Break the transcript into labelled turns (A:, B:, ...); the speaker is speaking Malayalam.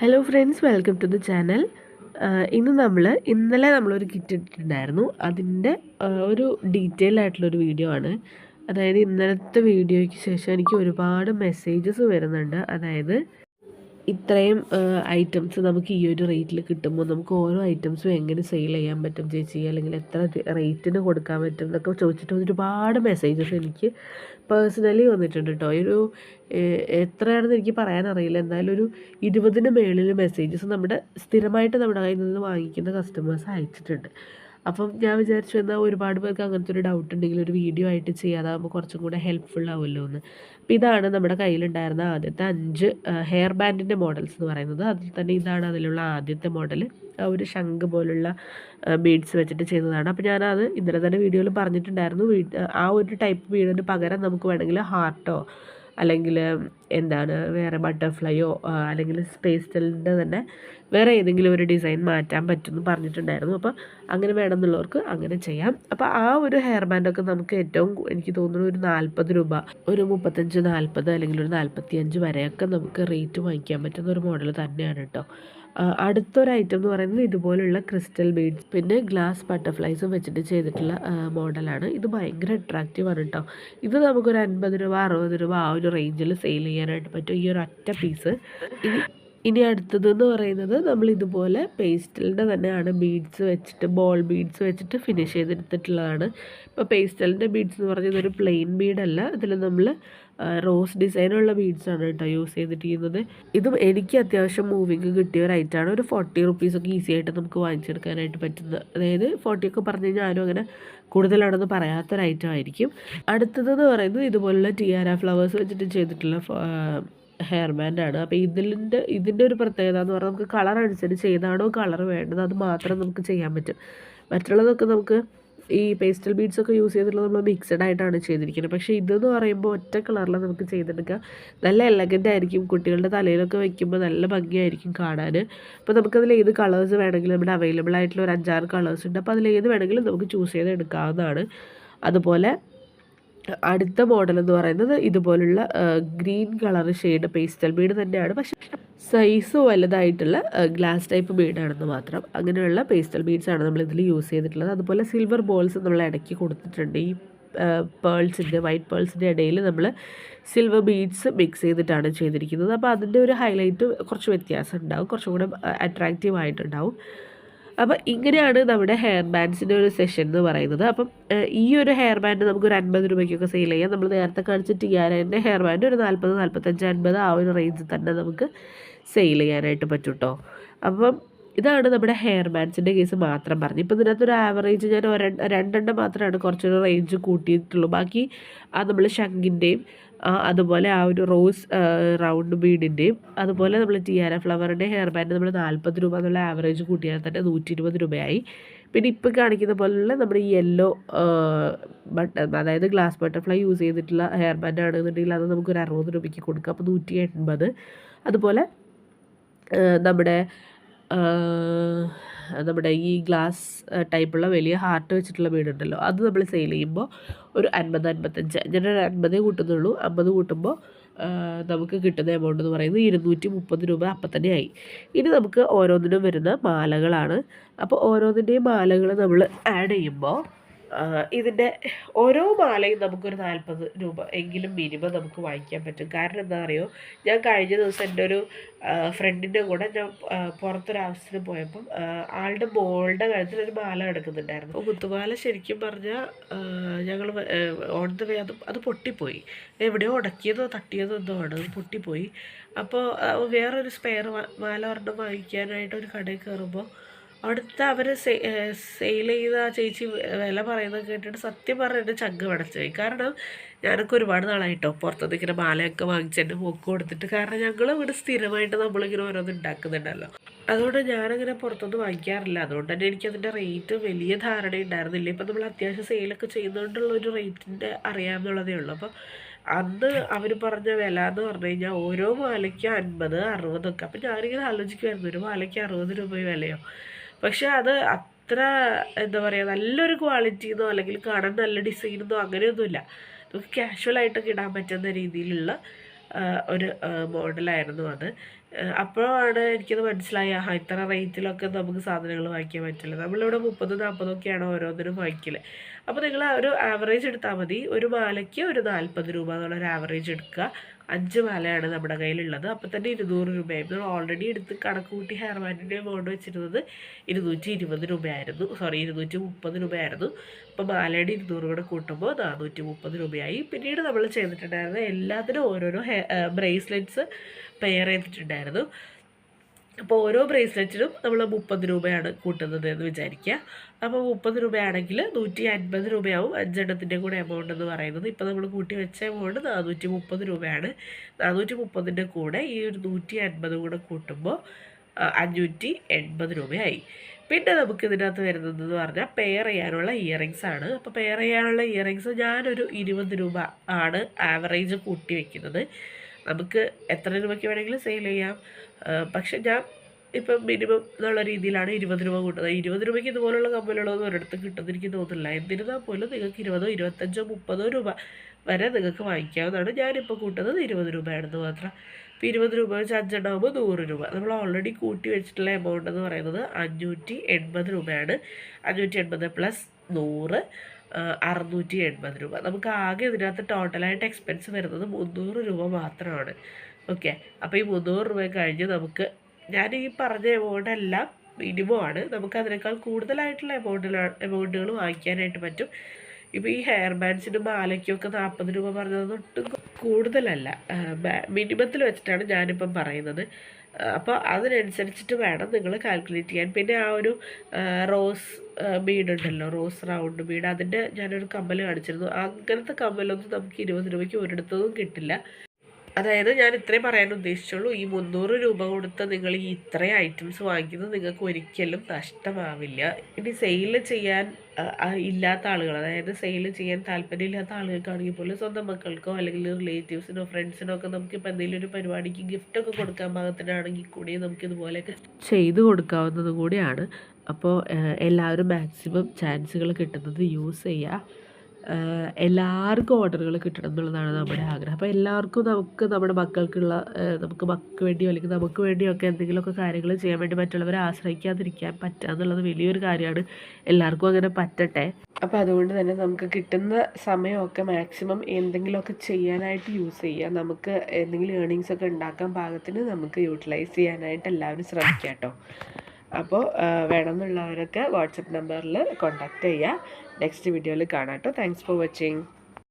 A: Hello friends welcome to the channel ഇന്ന് നമ്മൾ ഇന്നലെ നമ്മളൊരു കിറ്റ് ഇട്ടിട്ടുണ്ടായിരുന്നു. അതിന്റെ ഒരു ഡീറ്റെയിൽ ആയിട്ടുള്ളൊരു വീഡിയോ ആണ്. അതായത് ഇന്നലത്തെ വീഡിയോയ്ക്ക് ശേഷം എനിക്ക് ഒരുപാട് മെസ്സേജസ് വരുന്നുണ്ട്. അതായത് ഇത്രയും ഐറ്റംസ് നമുക്ക് ഈ ഒരു റേറ്റിൽ കിട്ടുമ്പോൾ നമുക്ക് ഓരോ ഐറ്റംസും എങ്ങനെ സെയിൽ ചെയ്യാൻ പറ്റും ചേച്ചി? അല്ലെങ്കിൽ എത്ര റേറ്റിന് കൊടുക്കാൻ പറ്റും എന്നൊക്കെ ചോദിച്ചിട്ട് ഒരുപാട് മെസ്സേജസ് എനിക്ക് പേഴ്സണലി വന്നിട്ടുണ്ട് കേട്ടോ ഒരു എത്രയാണെന്ന് എനിക്ക് പറയാനറിയില്ല. എന്നാലും ഒരു ഇരുപതിന് മേളിൽ മെസ്സേജസ് നമ്മുടെ സ്ഥിരമായിട്ട് നമ്മുടെ കയ്യിൽ നിന്ന് വാങ്ങിക്കുന്ന കസ്റ്റമേഴ്സ് അയച്ചിട്ടുണ്ട്. അപ്പം ഞാൻ വിചാരിച്ചു എന്നാൽ ഒരുപാട് പേർക്ക് അങ്ങനത്തെ ഒരു ഡൗട്ട് ഉണ്ടെങ്കിൽ ഒരു വീഡിയോ ആയിട്ട് ചെയ്യാതാകുമ്പോൾ കുറച്ചും കൂടെ ഹെൽപ്ഫുൾ ആവുമല്ലോ എന്ന്. അപ്പം ഇതാണ് നമ്മുടെ കയ്യിലുണ്ടായിരുന്ന ആദ്യത്തെ അഞ്ച് ഹെയർ ബാൻഡിന്റെ മോഡൽസ് എന്ന് പറയുന്നത്. അതിൽ തന്നെ ഇതാണ് അതിലുള്ള ആദ്യത്തെ മോഡൽ ഒരു ശംഖ് പോലുള്ള ബീഡ്സ് വെച്ചിട്ട് ചെയ്തതാണ്. അപ്പോൾ ഞാനത് ഇന്നലെ തന്നെ വീഡിയോയിൽ പറഞ്ഞിട്ടുണ്ടായിരുന്നു. ആ ഒരു ടൈപ്പ് വീടിന് പകരം നമുക്ക് വേണമെങ്കിൽ ഹാർട്ടോ അല്ലെങ്കിൽ എന്താണ് വേറെ ബട്ടർഫ്ലൈയോ അല്ലെങ്കിൽ സ്പേസ് ടെലിന്റെ തന്നെ വേറെ ഏതെങ്കിലും ഒരു ഡിസൈൻ മാറ്റാൻ പറ്റുമെന്ന് പറഞ്ഞിട്ടുണ്ടായിരുന്നു. അപ്പോൾ അങ്ങനെ വേണമെന്നുള്ളവർക്ക് അങ്ങനെ ചെയ്യാം. അപ്പോൾ ആ ഒരു ഹെയർ ബാൻഡൊക്കെ നമുക്ക് ഏറ്റവും എനിക്ക് തോന്നുന്നു ഒരു നാൽപ്പത് രൂപ ഒരു മുപ്പത്തഞ്ച് നാൽപ്പത് അല്ലെങ്കിൽ ഒരു നാൽപ്പത്തി അഞ്ച് വരെയൊക്കെ നമുക്ക് റേറ്റ് വാങ്ങിക്കാൻ പറ്റുന്ന ഒരു മോഡൽ തന്നെയാണ് കേട്ടോ അടുത്തൊരു ഐറ്റം എന്ന് പറയുന്നത് ഇതുപോലുള്ള ക്രിസ്റ്റൽ ബീഡ്സ് പിന്നെ ഗ്ലാസ് ബട്ടർഫ്ലൈസും വെച്ചിട്ട് ചെയ്തിട്ടുള്ള മോഡലാണ് ഇത് ഭയങ്കര അട്രാക്റ്റീവാണ് കേട്ടോ ഇത് നമുക്കൊരു അൻപത് രൂപ അറുപത് രൂപ ആ ഒരു റേഞ്ചിൽ സെയിൽ ചെയ്യാനായിട്ട് പറ്റും. ഈ ഒരു ഒറ്റ പീസ് ഇനി ഇനി അടുത്തത് എന്ന് പറയുന്നത് നമ്മൾ ഇതുപോലെ പേസ്റ്റലിന്റെ തന്നെയാണ് ബീഡ്സ് വെച്ചിട്ട് ബോൾ ബീഡ്സ് വെച്ചിട്ട് ഫിനിഷ് ചെയ്തെടുത്തിട്ടുള്ളതാണ്. ഇപ്പോൾ പേസ്റ്റലിന്റെ ബീഡ്സ് എന്ന് പറഞ്ഞത് ഒരു പ്ലെയിൻ ബീഡല്ല ഇതിൽ നമ്മൾ റോസ് ഡിസൈനുള്ള ബീഡ്സാണ് കേട്ടോ യൂസ് ചെയ്തിട്ടിരിക്കുന്നത് ഇതും എനിക്ക് അത്യാവശ്യം മൂവിങ് കിട്ടിയ ഒരു ഐറ്റമാണ് ഒരു ഫോർട്ടി റുപ്പീസൊക്കെ ഈസി ആയിട്ട് നമുക്ക് വാങ്ങിച്ചെടുക്കാനായിട്ട് പറ്റുന്നത് അതായത് ഫോർട്ടിയൊക്കെ പറഞ്ഞു കഴിഞ്ഞാൽ ആരും അങ്ങനെ കൂടുതലാണെന്ന് പറയാത്തൊരു ഐറ്റം ആയിരിക്കും. അടുത്തതെന്ന് പറയുന്നത് ഇതുപോലുള്ള ടിയാര ഫ്ലവേഴ്സ് വെച്ചിട്ട് ചെയ്തിട്ടുള്ള ഹെയർ ബാൻഡാണ് അപ്പോൾ ഇതിന്റെ ഇതിന്റെ ഒരു പ്രത്യേകത എന്ന് പറഞ്ഞാൽ നമുക്ക് കളർ അനുസരിച്ച് ഏതാണോ കളർ വേണ്ടത് അത് മാത്രം നമുക്ക് ചെയ്യാൻ പറ്റും. മറ്റുള്ളതൊക്കെ നമുക്ക് ഈ പേസ്റ്റൽ ബീഡ്സ് ഒക്കെ യൂസ് ചെയ്തിട്ടുള്ളത് നമ്മൾ മിക്സഡ് ആയിട്ടാണ് ചെയ്തിരിക്കുന്നത്. പക്ഷേ ഇതെന്ന് പറയുമ്പോൾ ഒറ്റ കളറിൽ നമുക്ക് ചെയ്തെടുക്കാം നല്ല എലഗന്റ് ആയിരിക്കും. കുട്ടികളുടെ തലയിലൊക്കെ വെക്കുമ്പോൾ നല്ല ഭംഗിയായിരിക്കും കാണാൻ അപ്പോൾ നമുക്കതിൽ ഏത് കളേഴ്സ് വേണമെങ്കിലും നമ്മുടെ അവൈലബിൾ ആയിട്ടുള്ള ഒരു അഞ്ചാറ് കളേഴ്സ് ഉണ്ട്. അപ്പോൾ അതിൽ ഏത് വേണമെങ്കിലും നമുക്ക് ചൂസ് ചെയ്ത് എടുക്കാവുന്നതാണ്. അതുപോലെ അടുത്ത മോഡൽ എന്ന് പറയുന്നത് ഇതുപോലുള്ള green colour shade pastel bead തന്നെയാണ്. പക്ഷേ സൈസ് വലുതായിട്ടുള്ള ഗ്ലാസ് ടൈപ്പ് ബീഡാണെന്ന് മാത്രം. അങ്ങനെയുള്ള പേസ്റ്റൽ ബീഡ്സാണ് നമ്മൾ ഇതിൽ യൂസ് ചെയ്തിട്ടുള്ളത്. അതുപോലെ സിൽവർ ബോൾസ് നമ്മൾ ഇടയ്ക്ക് കൊടുത്തിട്ടുണ്ട്. ഈ പേൾസിന്റെ വൈറ്റ് പേൾസിന്റെ ഇടയിൽ നമ്മൾ സിൽവർ ബീഡ്സ് മിക്സ് ചെയ്തിട്ടാണ് ചെയ്തിരിക്കുന്നത്. അപ്പോൾ അതിന്റെ ഒരു ഹൈലൈറ്റ് കുറച്ച് വ്യത്യാസം ഉണ്ടാവും കുറച്ചും കൂടെ അട്രാക്റ്റീവ് ആയിട്ടുണ്ടാവും അപ്പം ഇങ്ങനെയാണ് നമ്മുടെ ഹെയർ ബാൻഡ്സിന്റെ ഒരു സെഷൻ എന്ന് പറയുന്നത്. അപ്പം ഈ ഒരു ഹെയർ ബാൻഡ് നമുക്ക് ഒരു അൻപത് രൂപയ്ക്കൊക്കെ സെയിൽ ചെയ്യാം. നമ്മൾ നേരത്തെ കാണിച്ച എന്റെ ഹെയർ ബാൻഡ് ഒരു നാൽപ്പത് നാൽപ്പത്തഞ്ച് അൻപത് ആ ഒരു റേഞ്ച് തന്നെ നമുക്ക് സെയിൽ ചെയ്യാനായിട്ട് പറ്റും കേട്ടോ അപ്പം ഇതാണ് നമ്മുടെ ഹെയർ ബാൻഡ്സിന്റെ കേസ് മാത്രം പറഞ്ഞു. ഇപ്പോൾ ഇതിനകത്ത് ഒരു ആവറേജ് ഞാൻ രണ്ടെണ്ണം മാത്രമാണ് കുറച്ചൊരു റേഞ്ച് കൂട്ടിയിട്ടുള്ളൂ. ബാക്കി ആ നമ്മൾ ശങ്കിന്റെയും അതുപോലെ ആ ഒരു റോസ് റൗണ്ട് ബീഡിന്റെയും അതുപോലെ നമ്മൾ ടിയാര ഫ്ലവറിന്റെ ഹെയർ ബാൻഡ് നമ്മൾ നാൽപ്പത് രൂപ എന്നുള്ള ആവറേജ് കൂട്ടിയാൽ തന്നെ നൂറ്റി ഇരുപത് രൂപയായി. പിന്നെ ഇപ്പം കാണിക്കുന്ന പോലുള്ള നമ്മുടെ ഈ യെല്ലോ ബട്ടർ അതായത് ഗ്ലാസ് ബട്ടർഫ്ലൈ യൂസ് ചെയ്തിട്ടുള്ള ഹെയർ ബാൻഡ് ആണെന്നുണ്ടെങ്കിൽ അത് നമുക്കൊരു അറുപത് രൂപയ്ക്ക് കൊടുക്കാം. അപ്പോൾ നൂറ്റി എൺപത് അതുപോലെ നമ്മുടെ നമ്മുടെ ഈ ഗ്ലാസ് ടൈപ്പുള്ള വലിയ ഹാർട്ട് വെച്ചിട്ടുള്ള വീടുണ്ടല്ലോ. അത് നമ്മൾ സെയിൽ ചെയ്യുമ്പോൾ ഒരു അൻപത് അൻപത്തഞ്ച്. ഞാനൊരു അൻപതേ കൂട്ടുന്നുള്ളൂ. അമ്പത് കൂട്ടുമ്പോൾ നമുക്ക് കിട്ടുന്ന എമൗണ്ട് എന്ന് പറയുന്നത് ഇരുന്നൂറ്റി മുപ്പത് രൂപ അപ്പം തന്നെ ആയി. ഇനി നമുക്ക് ഓരോന്നിനും വരുന്ന മാലകളാണ്. അപ്പോൾ ഓരോന്നിന്റെയും മാലകൾ നമ്മൾ ആഡ് ചെയ്യുമ്പോൾ ഇതിന്റെ ഓരോ മാലയും നമുക്കൊരു നാൽപ്പത് രൂപ എങ്കിലും മിനിമം നമുക്ക് വാങ്ങിക്കാൻ പറ്റും. കാരണം എന്താ പറയുക ഞാൻ കഴിഞ്ഞ ദിവസം എന്റെ ഒരു ഫ്രണ്ടിന്റെ കൂടെ ഞാൻ പുറത്തൊരു ആവശ്യത്തിന് പോയപ്പം ആളുടെ മോളുടെ കഴുത്തിൽ ഒരു മാല കിടക്കുന്നുണ്ടായിരുന്നു മുത്തുമാല ശരിക്കും പറഞ്ഞാൽ ഞങ്ങൾ ഓൺ ദ വേ അത് അത് പൊട്ടിപ്പോയി. എവിടെയോ ഉടക്കിയതോ തട്ടിയതോ എന്തോ ആണ് അത് പൊട്ടിപ്പോയി. അപ്പോൾ വേറൊരു സ്പെയർ മാല ഒരെണ്ണം വാങ്ങിക്കാനായിട്ട് ഒരു കടയിൽ കയറുമ്പോൾ അവിടുത്തെ അവർ സെയിൽ ചെയ്ത ആ ചേച്ചി വില പറയുന്നത് കേട്ടിട്ട് സത്യം പറഞ്ഞിട്ട് ചങ്ക് പടച്ചുപോയി കാരണം ഞാനൊക്കെ ഒരുപാട് നാളായിട്ടോ പുറത്തുനിന്ന് ഇങ്ങനെ മാലയൊക്കെ വാങ്ങിച്ചെന്റെ പൊക്ക് കൊടുത്തിട്ട്. കാരണം ഞങ്ങൾ ഇവിടെ സ്ഥിരമായിട്ട് നമ്മളിങ്ങനെ ഓരോന്ന് ഉണ്ടാക്കുന്നുണ്ടല്ലോ. അതുകൊണ്ട് ഞാനങ്ങനെ പുറത്തുനിന്ന് വാങ്ങിക്കാറില്ല. അതുകൊണ്ട് തന്നെ എനിക്കതിന്റെ റേറ്റ് വലിയ ധാരണ ഉണ്ടായിരുന്നില്ല. ഇപ്പം നമ്മൾ അത്യാവശ്യം സെയിലൊക്കെ ചെയ്യുന്നതുകൊണ്ടുള്ള ഒരു റേറ്റിന്റെ അറിയാമെന്നുള്ളതേ ഉള്ളൂ. അപ്പോൾ അന്ന് അവർ പറഞ്ഞ വില എന്ന് പറഞ്ഞു കഴിഞ്ഞാൽ ഓരോ മാലയ്ക്കും അൻപത് അറുപതൊക്കെ. അപ്പം ഞാനിങ്ങനെ ആലോചിക്കുമായിരുന്നു ഒരു മാലയ്ക്ക് അറുപത് രൂപ വിലയോ? പക്ഷേ അത് അത്ര എന്താ പറയുക നല്ലൊരു ക്വാളിറ്റിന്നോ അല്ലെങ്കിൽ കാണാൻ നല്ല ഡിസൈനെന്നോ അങ്ങനെയൊന്നുമില്ല. നമുക്ക് ക്യാഷ്വലായിട്ടൊക്കെ ഇടാൻ പറ്റുന്ന രീതിയിലുള്ള ഒരു മോഡലായിരുന്നു അത്. അപ്പോഴാണ് എനിക്കത് മനസ്സിലായി. ആഹാ ഇത്ര റേറ്റിലൊക്കെ നമുക്ക് സാധനങ്ങൾ വാങ്ങിക്കാൻ പറ്റില്ല. നമ്മളിവിടെ മുപ്പത് നാൽപ്പതൊക്കെയാണ് ഓരോന്നിനും വാങ്ങിക്കൽ. അപ്പോൾ നിങ്ങൾ ഒരു ആവറേജ് എടുത്താൽ മതി. ഒരു മാലയ്ക്ക് ഒരു നാൽപ്പത് രൂപ എന്നുള്ള ഒരു ആവറേജ് എടുക്കുക. അഞ്ച് മാലയാണ് നമ്മുടെ കയ്യിലുള്ളത്. അപ്പോൾ തന്നെ ഇരുന്നൂറ് രൂപയായി. നമ്മൾ ഓൾറെഡി എടുത്ത് കണക്ക് കൂട്ടി ഹെയർ ബാൻഡിന്റെ എമൗണ്ട് വെച്ചിരുന്നത് ഇരുന്നൂറ്റി ഇരുപത് രൂപയായിരുന്നു. സോറി ഇരുന്നൂറ്റി മുപ്പത് രൂപയായിരുന്നു. അപ്പോൾ മാലയുടെ ഇരുന്നൂറ് കൂടെ കൂട്ടുമ്പോൾ നാനൂറ്റി മുപ്പത് രൂപയായി. പിന്നീട് നമ്മൾ ചെയ്തിട്ടുണ്ടായിരുന്നത് എല്ലാത്തിനും ഓരോരോ ബ്രേസ്ലെറ്റ്സ് പെയർ ചെയ്തിട്ടുണ്ടായിരുന്നു. അപ്പോൾ ഓരോ ബ്രേസ്ലെറ്റിനും നമ്മൾ മുപ്പത് രൂപയാണ് കൂട്ടുന്നത് എന്ന് വിചാരിക്കുക. അപ്പോൾ മുപ്പത് രൂപയാണെങ്കിൽ നൂറ്റി അൻപത് രൂപയാവും അഞ്ചെണ്ണത്തിന്റെ കൂടെ എമൗണ്ട് എന്ന് പറയുന്നത്. ഇപ്പോൾ നമ്മൾ കൂട്ടി വെച്ച എമൗണ്ട് നാനൂറ്റി മുപ്പത് രൂപയാണ്. നാനൂറ്റി മുപ്പതിന്റെ കൂടെ ഈ ഒരു നൂറ്റി അൻപത് കൂടെ കൂട്ടുമ്പോൾ അഞ്ഞൂറ്റി എൺപത് രൂപയായി. പിന്നെ നമുക്ക് ഇതിനകത്ത് വരുന്നതെന്ന് പറഞ്ഞാൽ പെയർ ചെയ്യാനുള്ള ഇയറിങ്സ് ആണ്. അപ്പോൾ പെയർ ചെയ്യാനുള്ള ഇയറിങ്സ് ഞാനൊരു ഇരുപത് രൂപ ആണ് ആവറേജ് കൂട്ടി വെക്കുന്നത്. നമുക്ക് എത്ര രൂപയ്ക്ക് വേണമെങ്കിലും സെയിൽ ചെയ്യാം. പക്ഷെ ഞാൻ ഇപ്പം മിനിമം എന്നുള്ള രീതിയിലാണ് ഇരുപത് രൂപ കൂട്ടുന്നത്. ഇരുപത് രൂപയ്ക്ക് ഇതുപോലുള്ള കമ്മലുകളൊന്നും ഒരിടത്തും കിട്ടുമെന്ന് എനിക്ക് തോന്നുന്നില്ല. എന്നിരുന്നാൽ പോലും നിങ്ങൾക്ക് ഇരുപതോ ഇരുപത്തഞ്ചോ മുപ്പതോ രൂപ വരെ നിങ്ങൾക്ക് വാങ്ങിക്കാവുന്നതാണ് ഞാനിപ്പോൾ കൂട്ടുന്നത് ഇരുപത് രൂപയാണെന്ന് മാത്രം. ഇപ്പോൾ ഇരുപത് രൂപ വെച്ച് അഞ്ചെണ്ണമാകുമ്പോൾ നൂറ് രൂപ. നമ്മൾ ഓൾറെഡി കൂട്ടി വെച്ചിട്ടുള്ള എമൗണ്ട് എന്ന് പറയുന്നത് അഞ്ഞൂറ്റി എൺപത് രൂപയാണ്. അഞ്ഞൂറ്റി എൺപത് പ്ലസ് നൂറ്. അറുന്നൂറ്റി എൺപത് രൂപ. നമുക്ക് ആകെ ഇതിനകത്ത് ടോട്ടലായിട്ട് എക്സ്പെൻസ് വരുന്നത് മുന്നൂറ് രൂപ മാത്രമാണ്. ഓക്കെ അപ്പോൾ ഈ മുന്നൂറ് രൂപ കഴിഞ്ഞ് നമുക്ക് ഞാൻ ഈ പറഞ്ഞ എമൗണ്ട് എല്ലാം മിനിമം ആണ്. നമുക്ക് അതിനേക്കാൾ കൂടുതലായിട്ടുള്ള എമൗണ്ടിലാണ് എമൗണ്ടുകൾ വാങ്ങിക്കാനായിട്ട് പറ്റും. ഇപ്പോൾ ഈ ഹെയർ ബാൻഡ്സിനും മാലയ്ക്കും ഒക്കെ നാൽപ്പത് രൂപ പറഞ്ഞത് ഒട്ടും കൂടുതലല്ല. മിനിമത്തിൽ വെച്ചിട്ടാണ് ഞാനിപ്പം പറയുന്നത്. അപ്പോൾ അതിനനുസരിച്ചിട്ട് വേണം നിങ്ങൾ കാൽക്കുലേറ്റ് ചെയ്യാൻ. പിന്നെ ആ ഒരു റോസ് ബീഡ് ഉണ്ടല്ലോ റോസ് റൗണ്ട് ബീഡ് അതിന്റെ ഞാനൊരു കമ്മൽ കാണിച്ചിരുന്നു. അങ്ങനത്തെ കമ്മലൊന്നും നമുക്ക് ഇരുപത് രൂപയ്ക്ക് ഒരിടത്തും കിട്ടില്ല. അതായത് ഞാൻ ഇത്രയും പറയാൻ ഉദ്ദേശിച്ചുള്ളൂ ഈ മുന്നൂറ് രൂപ കൊടുത്ത് നിങ്ങൾ ഈ ഇത്രയും ഐറ്റംസ് വാങ്ങിക്കുന്നത് നിങ്ങൾക്ക് ഒരിക്കലും നഷ്ടമാവില്ല. ഇനി സെയിൽ ചെയ്യാൻ ഇല്ലാത്ത ആളുകൾ അതായത് സെയിൽ ചെയ്യാൻ താല്പര്യമില്ലാത്ത ആളുകൾക്കാണെങ്കിൽ പോലും സ്വന്തം മക്കൾക്കോ അല്ലെങ്കിൽ റിലേറ്റീവ്സിനോ ഫ്രണ്ട്സിനോ ഒക്കെ നമുക്കിപ്പോൾ എന്തെങ്കിലും ഒരു പരിപാടിക്ക് ഗിഫ്റ്റൊക്കെ കൊടുക്കാൻ പാകത്തിനാണെങ്കിൽ കൂടി നമുക്ക് ഇതുപോലെയൊക്കെ ചെയ്തു കൊടുക്കാവുന്നത് കൂടിയാണ്. അപ്പോൾ എല്ലാവരും മാക്സിമം ചാൻസുകൾ കിട്ടുന്നത് യൂസ് ചെയ്യുക എല്ലാവർക്കും ഓർഡറുകൾ കിട്ടണം എന്നുള്ളതാണ് നമ്മുടെ ആഗ്രഹം. അപ്പോൾ എല്ലാവർക്കും നമുക്ക് നമ്മുടെ മക്കൾക്കുള്ള നമുക്ക് മക്കൾക്ക് വേണ്ടിയോ അല്ലെങ്കിൽ നമുക്ക് വേണ്ടിയോ ഒക്കെ എന്തെങ്കിലുമൊക്കെ കാര്യങ്ങൾ ചെയ്യാൻ വേണ്ടി മറ്റുള്ളവരെ ആശ്രയിക്കാതിരിക്കാൻ പറ്റുക എന്നുള്ളത് വലിയൊരു കാര്യമാണ്. എല്ലാവർക്കും അങ്ങനെ പറ്റട്ടെ. അപ്പോൾ അതുകൊണ്ട് തന്നെ നമുക്ക് കിട്ടുന്ന സമയമൊക്കെ മാക്സിമം എന്തെങ്കിലുമൊക്കെ ചെയ്യാനായിട്ട് യൂസ് ചെയ്യുക. നമുക്ക് എന്തെങ്കിലും ഏർണിങ്സ് ഒക്കെ ഉണ്ടാക്കാൻ പാകത്തിന് നമുക്ക് യൂട്ടിലൈസ് ചെയ്യാനായിട്ട് എല്ലാവരും ശ്രമിക്കാം കേട്ടോ. അപ്പോൾ വേണമെന്നുള്ളവരൊക്കെ വാട്സപ്പ് നമ്പറിൽ കോൺടാക്റ്റ് ചെയ്യുക. നെക്സ്റ്റ് വീഡിയോയിൽ കാണാം കേട്ടോ. Thanks for watching